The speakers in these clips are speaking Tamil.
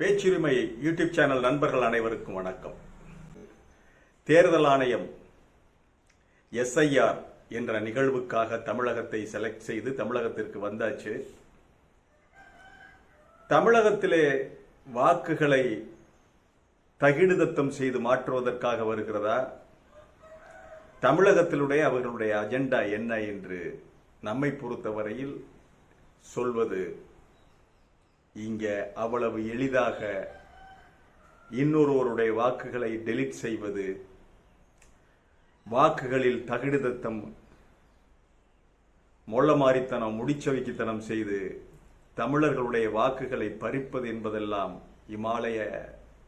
பேச்சுரிமை யூடியூப் சேனல் நண்பர்கள் அனைவருக்கும் வணக்கம். தேர்தல் ஆணையம் எஸ்ஐஆர் என்ற நிகழ்வுக்காக தமிழகத்தை செலக்ட் செய்து தமிழகத்திற்கு வந்தாச்சு. தமிழகத்திலே வாக்குகளை தகிடுதத்தம் செய்து மாற்றுவதற்காக வருகிறதா? தமிழகத்திலுடைய அவர்களுடைய அஜெண்டா என்ன என்று நம்மை பொறுத்தவரையில் சொல்வது இங்க அவ்வளவு எளிதாக இன்னொருவருடைய வாக்குகளை டெலீட் செய்வது வாக்குகளில் தகிடுதத்தம் மொள்ளமாரித்தனம் முடிச்சவைக்குத்தனம் செய்து தமிழர்களுடைய வாக்குகளை பறிப்பது என்பதெல்லாம் இமாலய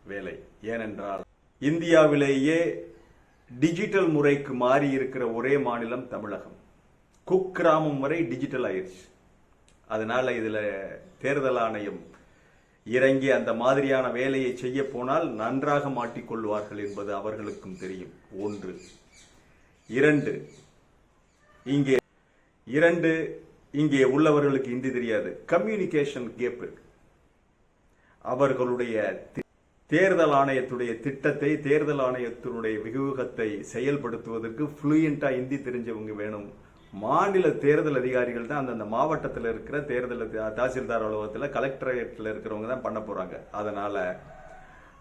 வேலை. ஏனென்றால் இந்தியாவிலேயே டிஜிட்டல் முறைக்கு மாறி இருக்கிற ஒரே மாநிலம் தமிழகம். குக்கிராமம் வரை டிஜிட்டல் ஆயிடுச்சு அதனால இதுல தேர்தல் ஆணையம் இறங்கி அந்த மாதிரியான வேலையை செய்ய போனால் நன்றாக மாட்டிக்கொள்வார்கள் என்பது அவர்களுக்கும் தெரியும். ஒன்று. இரண்டு. இங்கே இரண்டு இங்கே உள்ளவர்களுக்கு இந்தி தெரியாது. கம்யூனிகேஷன் கேப் இருக்கு. அவர்களுடைய தேர்தல் ஆணையத்துடைய திட்டத்தை தேர்தல் ஆணையத்தினுடைய வியூகத்தை செயல்படுத்துவதற்கு ஃப்ளூயண்டா இந்தி தெரிஞ்சவங்க வேணும். மாநில தேர்தல் அதிகாரிகள் தான் அந்தந்த மாவட்டத்தில் இருக்கிற தேர்தல் தாசில்தார் அலுவலகத்தில் கலெக்டரேட்டில் இருக்கிறவங்க தான் பண்ண போகிறாங்க அதனால்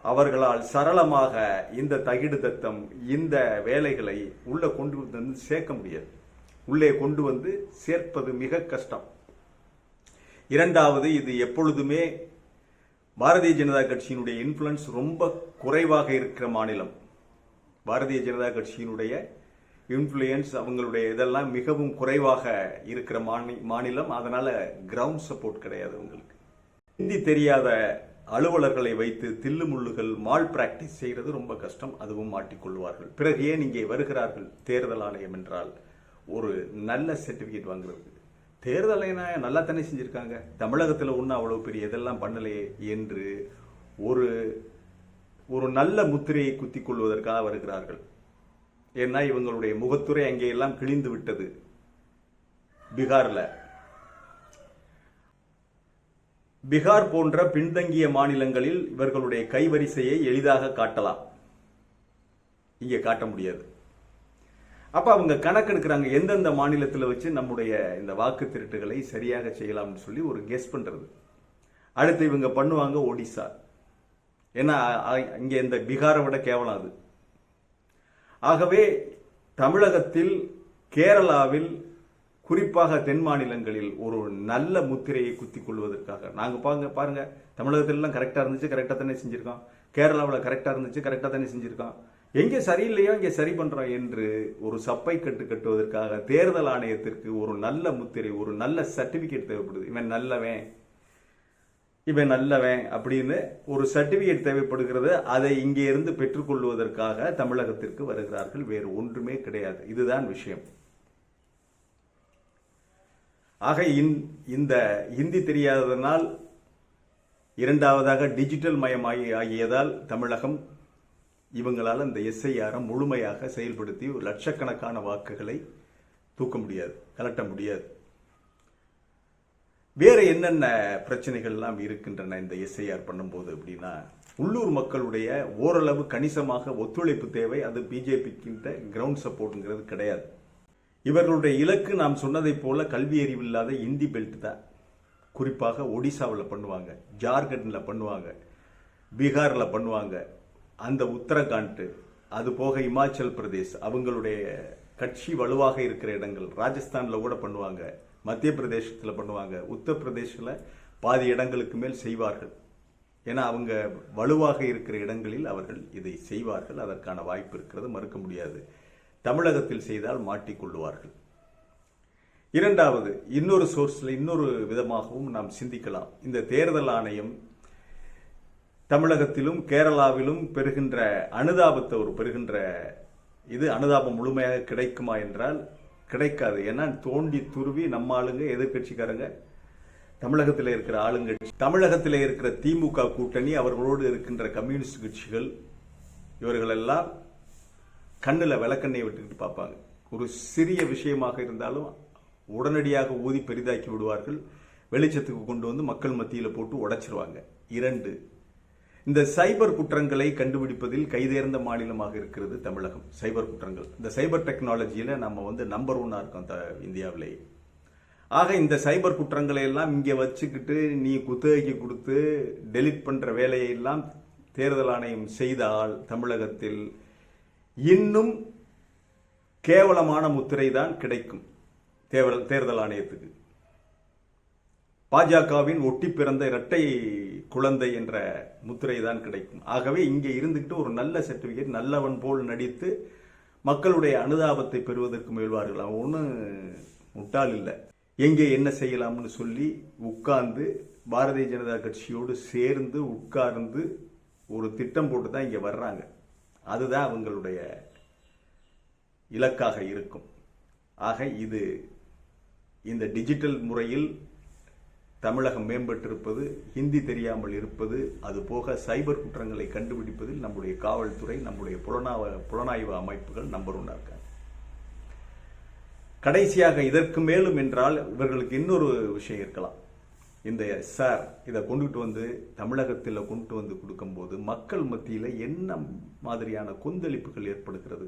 அவர்களால் சரளமாக இந்த தகிடு தத்தம் இந்த வேலைகளை உள்ளே கொண்டு வந்து சேர்க்க முடியாது. உள்ளே கொண்டு வந்து சேர்ப்பது மிக கஷ்டம். இரண்டாவது இது எப்பொழுதுமே பாரதிய ஜனதா கட்சியினுடைய இன்ஃப்ளூயன்ஸ் ரொம்ப குறைவாக இருக்கிற மாநிலம். பாரதிய ஜனதா கட்சியினுடைய இன்ஃப்ளூயன்ஸ் அவங்களுடைய இதெல்லாம் மிகவும் குறைவாக இருக்கிற மாநி- மாநிலம். அதனால் கிரவுண்ட் சப்போர்ட் கிடையாது உங்களுக்கு. ஹிந்தி தெரியாத அலுவலர்களை வைத்து தில்லு முள்ளுகள் மால் பிராக்டிஸ் செய்கிறது ரொம்ப கஷ்டம். அதுவும் மாட்டிக்கொள்வார்கள். பிறகு ஏன் இங்கே வருகிறார்கள்? தேர்தல் ஆணையம் என்றால் ஒரு நல்ல சர்டிஃபிகேட் வாங்குறது. தேர்தல் ஆணையம் நல்லா தானே செஞ்சுருக்காங்க. தமிழகத்தில் ஒன்றும் அவ்வளோ பெரிய இதெல்லாம் பண்ணலையே என்று ஒரு ஒரு நல்ல முத்திரையை குத்தி கொள்வதற்காக வருகிறார்கள். ஏன்னா இவங்களுடைய முகத்துறை அங்கேயெல்லாம் கிழிந்து விட்டது. பீகாரில். பீகார் போன்ற பின்தங்கிய மாநிலங்களில் இவர்களுடைய கைவரிசையை எளிதாக காட்டலாம். இங்கே காட்ட முடியாது. அப்போ அவங்க கணக்கெடுக்கிறாங்க எந்தெந்த மாநிலத்தில் வச்சு நம்முடைய இந்த வாக்கு திருட்டுகளை சரியாக செய்யலாம்னு சொல்லி ஒரு கெஸ் பண்ணுறது அடுத்து இவங்க பண்ணுவாங்க ஒடிசா. ஏன்னா இங்கே இந்த பீகாரை விட கேவலம் அது. ஆகவே தமிழகத்தில் கேரளாவில் குறிப்பாக தென் மாநிலங்களில் ஒரு நல்ல முத்திரையை குத்தி கொள்வதற்காக. நாங்கள் பாருங்க பாருங்க தமிழகத்திலலாம் கரெக்டாக இருந்துச்சு கரெக்டாக தானே செஞ்சுருக்கோம். கேரளாவில் கரெக்டாக இருந்துச்சு கரெக்டாக தானே செஞ்சுருக்கோம். எங்கே சரியில்லையோ இங்கே சரி பண்ணுறோம் என்று ஒரு சப்பை கட்டு கட்டுவதற்காக தேர்தல் ஆணையத்திற்கு ஒரு நல்ல முத்திரை ஒரு நல்ல சர்டிஃபிகேட் தேவைப்படுது. இவன் நல்லவன். இவன் நல்லவன் அப்படின்னு ஒரு சர்டிபிகேட் தேவைப்படுகிறது அதை இங்கே இருந்து பெற்றுக்கொள்வதற்காக தமிழகத்திற்கு வருகிறார்கள். வேறு ஒன்றுமே கிடையாது. இதுதான் விஷயம். ஆக இந்த ஹிந்தி தெரியாததனால் இரண்டாவதாக டிஜிட்டல் மயமாகி ஆகியதால் தமிழகம் இவங்களால் இந்த எஸ்ஐஆரை முழுமையாக செயல்படுத்தி ஒரு லட்சக்கணக்கான வாக்குகளை தூக்க முடியாது கலட்ட முடியாது. வேற என்னென்ன பிரச்சனைகள்லாம் இருக்கின்றன இந்த எஸ்ஐஆர் பண்ணும்போது அப்படின்னா உள்ளூர் மக்களுடைய ஓரளவு கணிசமாக ஒத்துழைப்பு தேவை. அது பிஜேபிக்கின்ற கிரவுண்ட் சப்போர்ட்ங்கிறது கிடையாது. இவர்களுடைய இலக்கு நாம் சொன்னதைப் போல கல்வி அறிவில்லாத இந்தி பெல்ட் தான். குறிப்பாக ஒடிசாவில் பண்ணுவாங்க ஜார்க்கண்டில் பண்ணுவாங்க பீகாரில் பண்ணுவாங்க அந்த உத்தரகாண்ட் அது போக இமாச்சல் பிரதேஷ் அவங்களுடைய கட்சி வலுவாக இருக்கிற இடங்கள் ராஜஸ்தானில் கூட பண்ணுவாங்க. மத்திய பிரதேசத்தில் பண்ணுவாங்க. உத்தரப்பிரதேசில் பாதி இடங்களுக்கு மேல் செய்வார்கள். ஏன்னா அவங்க வலுவாக இருக்கிற இடங்களில் அவர்கள் இதை செய்வார்கள். அதற்கான வாய்ப்பு இருக்கிறது. மறுக்க முடியாது. தமிழகத்தில் செய்தால் மாட்டிக்கொள்ளுவார்கள் இரண்டாவது இன்னொரு சோர்ஸில் இன்னொரு விதமாகவும் நாம் சிந்திக்கலாம். இந்த தேர்தல் ஆணையம் தமிழகத்திலும் கேரளாவிலும் பெறுகின்ற அனுதாபத்தை ஒரு பெறுகின்ற இது அனுதாபம் முழுமையாக கிடைக்குமா என்றால் கிடைக்காது. ஏன்னா தோண்டி துருவி நம்ம ஆளுங்க எதிர்க்கட்சிக்காரங்க தமிழகத்தில் இருக்கிற ஆளுங்கட்சி தமிழகத்தில் இருக்கிற திமுக கூட்டணி அவர்களோடு இருக்கின்ற கம்யூனிஸ்ட் கட்சிகள் இவர்களெல்லாம் கண்ணில் விளக்கண்ணை விட்டுக்கிட்டு பார்ப்பாங்க. ஒரு சிறிய விஷயமாக இருந்தாலும் உடனடியாக ஊதி பெரிதாக்கி விடுவார்கள். வெளிச்சத்துக்கு கொண்டு வந்து மக்கள் மத்தியில் போட்டு உடைச்சிருவாங்க. இரண்டு இந்த சைபர் குற்றங்களை கண்டுபிடிப்பதில் கைதேர்ந்த மாநிலமாக இருக்கிறது தமிழகம். சைபர் குற்றங்கள். இந்த சைபர் டெக்னாலஜியில் நம்ம வந்து நம்பர் ஒன்னாக இருக்கோம் த- இந்தியாவிலேயே. ஆக இந்த சைபர் குற்றங்களை எல்லாம் இங்கே வச்சுக்கிட்டு நீ குத்தகைக்கு கொடுத்து டெலிட் பண்ணுற வேலையை எல்லாம் தேர்தல் ஆணையம் செய்தால் தமிழகத்தில் இன்னும் கேவலமான முத்திரை தான் கிடைக்கும். தேவல்- தேர்தல் ஆணையத்துக்கு. பாஜகவின் ஒட்டி பிறந்த இரட்டை குழந்தை என்ற முத்திரை தான் கிடைக்கும். ஆகவே இங்கே இருந்துக்கிட்டு ஒரு நல்ல சர்டிபிகேட் நல்லவன் போல் நடித்து மக்களுடைய அனுதாபத்தை பெறுவதற்கு முயல்வார்கள். அவன் ஒன்றும் முட்டாள் இல்லை. எங்கே என்ன செய்யலாம்னு சொல்லி உட்கார்ந்து பாரதிய ஜனதா கட்சியோடு சேர்ந்து உட்கார்ந்து ஒரு திட்டம் போட்டு தான் இங்கே வர்றாங்க. அதுதான் அவங்களுடைய இலக்காக இருக்கும். ஆக இது இந்த டிஜிட்டல் முறையில் தமிழகம் மேம்பட்டிருப்பது ஹிந்தி தெரியாமல் இருப்பது அது போக சைபர் குற்றங்களை கண்டுபிடிப்பதில் நம்முடைய காவல்துறை நம்முடைய புலனாவ புலனாய்வு அமைப்புகள் நம்பர் ஒன்றாக இருக்காங்க. கடைசியாக இதற்கு மேலும் என்றால் இவர்களுக்கு இன்னொரு விஷயம் இருக்கலாம். இந்த சார் இதை கொண்டுட்டு வந்து தமிழகத்தில் கொண்டுட்டு வந்து கொடுக்கும்போது மக்கள் மத்தியில் என்ன மாதிரியான கொந்தளிப்புகள் ஏற்படுகிறது?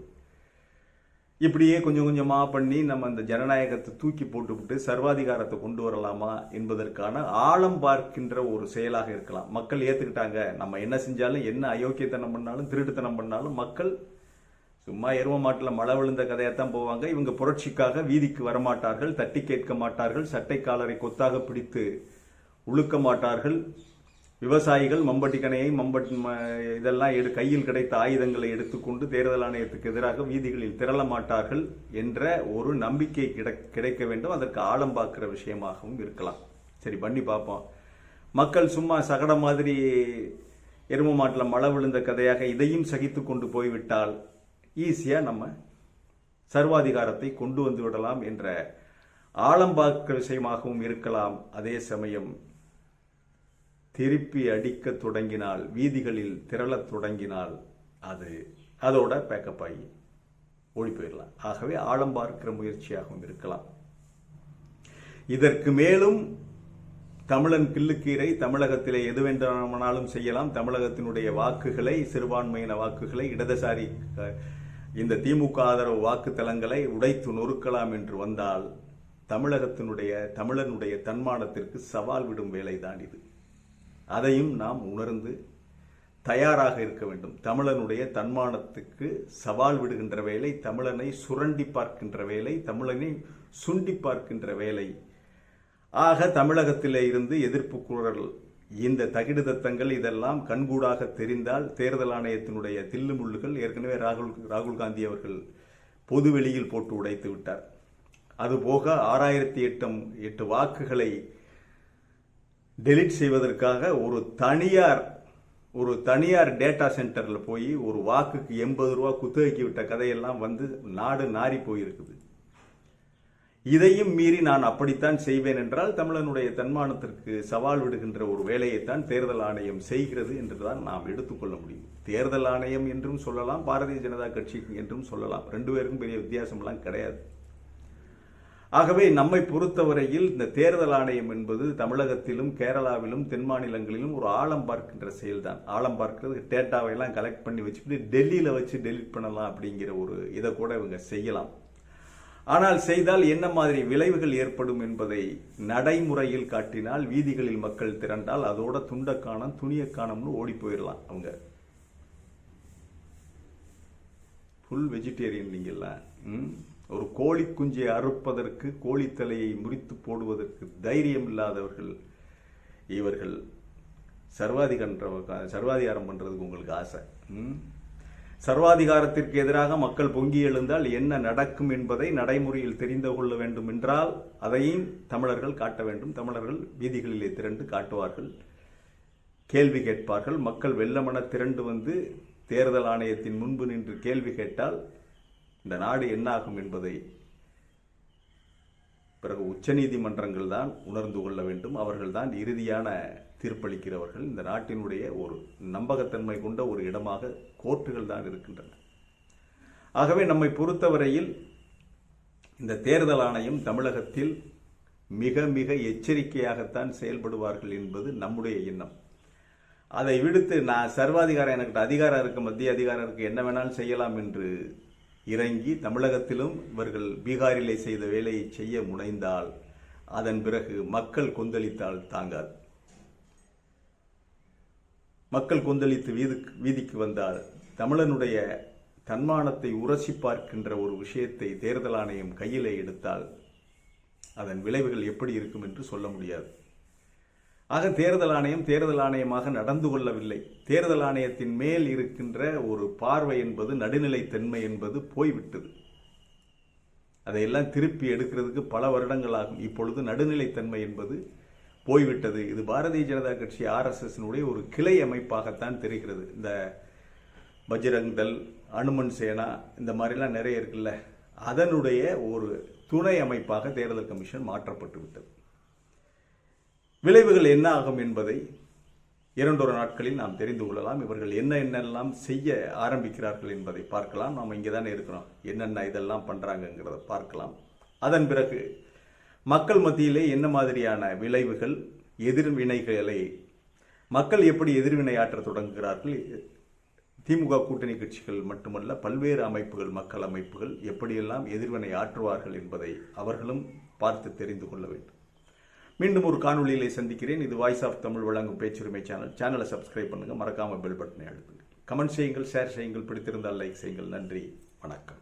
இப்படியே கொஞ்சம் கொஞ்சமாக பண்ணி நம்ம அந்த ஜனநாயகத்தை தூக்கி போட்டுவிட்டு சர்வாதிகாரத்தை கொண்டு வரலாமா என்பதற்கான ஆழம் பார்க்கின்ற ஒரு செயலாக இருக்கலாம். மக்கள் ஏற்றுக்கிட்டாங்க நம்ம என்ன செஞ்சாலும் என்ன அயோக்கியத்தனம் பண்ணாலும் திருட்டுத்தனம் பண்ணாலும் மக்கள் சும்மா எருவ மாட்டில் மழை விழுந்த கதையாகத்தான் போவாங்க. இவங்க புரட்சிக்காக வீதிக்கு வரமாட்டார்கள் தட்டி கேட்க மாட்டார்கள் சட்டை காலரை கொத்தாக பிடித்து உழுக்க மாட்டார்கள். விவசாயிகள் மம்பட்டி கணையை ம- இதெல்லாம் எடு கையில் கிடைத்த ஆயுதங்களை எடுத்துக்கொண்டு தேர்தல் ஆணையத்துக்கு எதிராக வீதிகளில் திரள மாட்டார்கள் என்ற ஒரு நம்பிக்கை கிடை- கிடைக்க வேண்டும். அதற்கு ஆழம் விஷயமாகவும் இருக்கலாம். சரி பண்ணி பார்ப்போம். மக்கள் சும்மா சகட மாதிரி எரும மாட்டில் மழை விழுந்த கதையாக இதையும் சகித்து கொண்டு போய்விட்டால் ஈஸியாக நம்ம சர்வாதிகாரத்தை கொண்டு வந்து விடலாம் என்ற ஆழம் விஷயமாகவும் இருக்கலாம். அதே சமயம் திருப்பி அடிக்க தொடங்கினால் வீதிகளில் திரளத் தொடங்கினால் அது அதோட பேக்கப் ஆகி ஓடி போயிடலாம் ஆகவே ஆழம் பார்க்கிற முயற்சியாகவும் இருக்கலாம். இதற்கு மேலும் தமிழன் கிள்ளுக்கீரை தமிழகத்திலே எது வேண்டுமானாலும் செய்யலாம். தமிழகத்தினுடைய வாக்குகளை சிறுபான்மையின வாக்குகளை இடதுசாரி இந்த திமுக ஆதரவு வாக்குத்தலங்களை உடைத்து நொறுக்கலாம் என்று வந்தால் தமிழகத்தினுடைய தமிழனுடைய தன்மானத்திற்கு சவால் விடும் வேலைதான் இது. அதையும் நாம் உணர்ந்து தயாராக இருக்க வேண்டும். தமிழனுடைய தன்மானத்துக்கு சவால் விடுகின்ற வேலை தமிழனை சுரண்டி பார்க்கின்ற வேலை தமிழனை சுண்டி பார்க்கின்ற வேலை. ஆக தமிழகத்திலே இருந்து எதிர்ப்பு குரல் இந்த தகிடு தத்தங்கள் இதெல்லாம் கண்கூடாக தெரிந்தால் தேர்தல் ஆணையத்தினுடைய தில்லுமுள்ளுகள் ஏற்கனவே ராகுல் ராகுல் காந்தி அவர்கள் பொது வெளியில் போட்டு உடைத்து விட்டார். அதுபோக ஆறாயிரத்தி எட்டம் எட்டு வாக்குகளை டெலீட் செய்வதற்காக ஒரு தனியார் ஒரு தனியார் டேட்டா சென்டரில் போய் ஒரு வாக்குக்கு எண்பது ரூபா குத்தகைக்கு விட்ட கதையெல்லாம் வந்து நாடு நாரி போயிருக்குது. இதையும் மீறி நான் அப்படித்தான் செய்வேன் என்றால் தமிழனுடைய தன்மானத்திற்கு சவால் விடுகின்ற ஒரு வேலையைத்தான் தேர்தல் ஆணையம் செய்கிறது என்றுதான் நாம் எடுத்துக்கொள்ள முடியும். தேர்தல் ஆணையம் என்றும் சொல்லலாம் பாரதிய ஜனதா கட்சி என்றும் சொல்லலாம். ரெண்டு பேருக்கும் பெரிய வித்தியாசம்லாம் கிடையாது. ஆகவே நம்மை பொறுத்தவரையில் இந்த தேர்தல் ஆணையம் என்பது தமிழகத்திலும் கேரளாவிலும் தென் மாநிலங்களிலும் ஒரு ஆழம் பார்க்கின்ற செயல்தான். ஆழம் பார்க்கிறது டேட்டாவை எல்லாம் கலெக்ட் பண்ணி வச்சுட்டு டெல்லியில் வச்சு டெலிட் பண்ணலாம் அப்படிங்கிற ஒரு இதை கூட இவங்க செய்யலாம். ஆனால் செய்தால் என்ன மாதிரி விளைவுகள் ஏற்படும் என்பதை நடைமுறையில் காட்டினால் வீதிகளில் மக்கள் திரண்டால் அதோட துண்டக்கானம் காணம் துணிய காணம்னு ஓடி போயிடலாம் அவங்க. ஃபுல் வெஜிடேரியன் நீங்கள்லாம் ம்? ஒரு கோழி குஞ்சை அறுப்பதற்கு கோழித்தலையை முறித்து போடுவதற்கு தைரியம் இல்லாதவர்கள் இவர்கள் சர்வாதிகார சர்வாதிகாரம் பண்றதுக்கு உங்களுக்கு ஆசை. ம்? சர்வாதிகாரத்திற்கு எதிராக மக்கள் பொங்கி எழுந்தால் என்ன நடக்கும் என்பதை நடைமுறையில் தெரிந்து கொள்ள வேண்டும் என்றால் அதையும் தமிழர்கள் காட்ட வேண்டும். தமிழர்கள் வீதிகளிலே திரண்டு காட்டுவார்கள். கேள்வி கேட்பார்கள். மக்கள் வெள்ளமென திரண்டு வந்து தேர்தல் ஆணையத்தின் முன்பு நின்று கேள்வி கேட்டால் இந்த நாடு என்னாகும் என்பதை பிறகு உச்சநீதிமன்றங்கள் தான் உணர்ந்து கொள்ள வேண்டும். அவர்கள் தான் இறுதியான தீர்ப்பளிக்கிறவர்கள். இந்த நாட்டினுடைய ஒரு நம்பகத்தன்மை கொண்ட ஒரு இடமாக கோர்ட்டுகள் தான் இருக்கின்றன. ஆகவே நம்மை பொறுத்தவரையில் இந்த தேர்தல் ஆணையம் தமிழகத்தில் மிக மிக எச்சரிக்கையாகத்தான் செயல்படுவார்கள் என்பது நம்முடைய எண்ணம். அதை விடுத்து நான் சர்வாதிகாரம் எனக்கு அதிகாரம் இருக்கு மத்திய அதிகாரம் இருக்கு என்ன வேணாலும் செய்யலாம் என்று இறங்கி தமிழகத்திலும் இவர்கள் பீகாரிலே செய்த வேலையை செய்ய முனைந்தால் அதன் பிறகு மக்கள் கொந்தளித்தால் தாங்காது. மக்கள் கொந்தளித்து வீதிக்கு வீதிக்கு வந்தால் தமிழனுடைய தன்மானத்தை உரசி பார்க்கின்ற ஒரு விஷயத்தை தேர்தல் ஆணையம் கையிலே எடுத்தால் அதன் விளைவுகள் எப்படி இருக்கும் என்று சொல்ல முடியாது. ஆக தேர்தல் ஆணையம் தேர்தல் ஆணையமாக நடந்து கொள்ளவில்லை. தேர்தல் ஆணையத்தின் மேல் இருக்கின்ற ஒரு பார்வை என்பது நடுநிலைத்தன்மை என்பது போய்விட்டது. அதையெல்லாம் திருப்பி எடுக்கிறதுக்கு பல வருடங்கள் ஆகும். இப்பொழுது நடுநிலைத்தன்மை என்பது போய்விட்டது. இது பாரதிய ஜனதா கட்சி ஆர்எஸ்எஸ்னுடைய ஒரு கிளை அமைப்பாகத்தான் தெரிகிறது. இந்த பஜ்ரங் தல் அனுமன் சேனா இந்த மாதிரிலாம் நிறைய இருக்குல்ல. அதனுடைய ஒரு துணை அமைப்பாக தேர்தல் கமிஷன் மாற்றப்பட்டு விட்டது விளைவுகள் என்ன ஆகும் என்பதை இரண்டொரு நாட்களில் நாம் தெரிந்து கொள்ளலாம். இவர்கள் என்ன என்னெல்லாம் செய்ய ஆரம்பிக்கிறார்கள் என்பதை பார்க்கலாம். நாம் இங்கே தானே இருக்கிறோம். என்னென்ன இதெல்லாம் பண்ணுறாங்கங்கிறத பார்க்கலாம். அதன் பிறகு மக்கள் மத்தியிலே என்ன மாதிரியான விளைவுகள் எதிர்வினைகளை மக்கள் எப்படி எதிர்வினையாற்ற தொடங்குகிறார்கள் திமுக கூட்டணி கட்சிகள் மட்டுமல்ல பல்வேறு அமைப்புகள் மக்கள் அமைப்புகள் எப்படியெல்லாம் எதிர்வினை ஆற்றுவார்கள் என்பதை அவர்களும் பார்த்து தெரிந்து கொள்ள வேண்டும். மீண்டும் ஒரு காணொளியிலே சந்திக்கிறேன். இது வாய்ஸ் ஆஃப் தமிழ் வழங்கும் பேச்சுரிமை சேனல் சேனலை சப்ஸ்கிரைப் பண்ணுங்க. மறக்காமல் பெல் பட்டனை அழுத்துங்க. கமெண்ட் செய்யுங்கள் ஷேர் செய்யுங்கள். பிடித்திருந்தால் லைக் செய்யுங்கள். நன்றி. வணக்கம்.